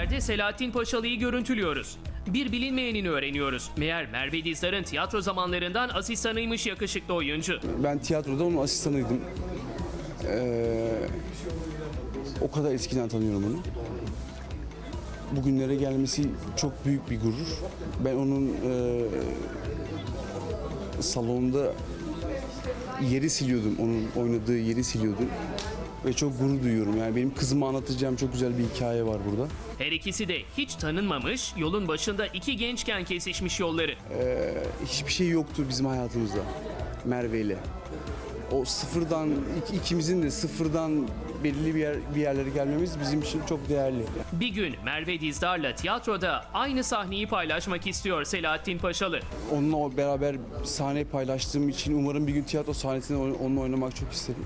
Haberde Selahattin Paşalı'yı görüntülüyoruz. Bir bilinmeyenini öğreniyoruz. Meğer Merve Dizdar'ın tiyatro zamanlarından asistanıymış yakışıklı oyuncu. Ben tiyatroda onun asistanıydım. Ee, o kadar eskiden tanıyorum onu. Bugünlere gelmesi çok büyük bir gurur. Ben onun e, salonda yeri siliyordum. Onun oynadığı yeri siliyordum. Ve çok gurur duyuyorum. Yani benim kızıma anlatacağım çok güzel bir hikaye var burada. Her ikisi de hiç tanınmamış, yolun başında iki gençken kesişmiş yolları. hiçbir şey yoktu bizim hayatımızda Merve ile. O sıfırdan ik- ikimizin de sıfırdan belirli bir yer bir yerlere gelmemiz bizim için çok değerli. Bir gün Merve Dizdar'la tiyatroda aynı sahneyi paylaşmak istiyor Selahattin Paşalı. Onunla beraber sahne paylaştığım için umarım bir gün tiyatro sahnesinde onunla oynamak çok isterim.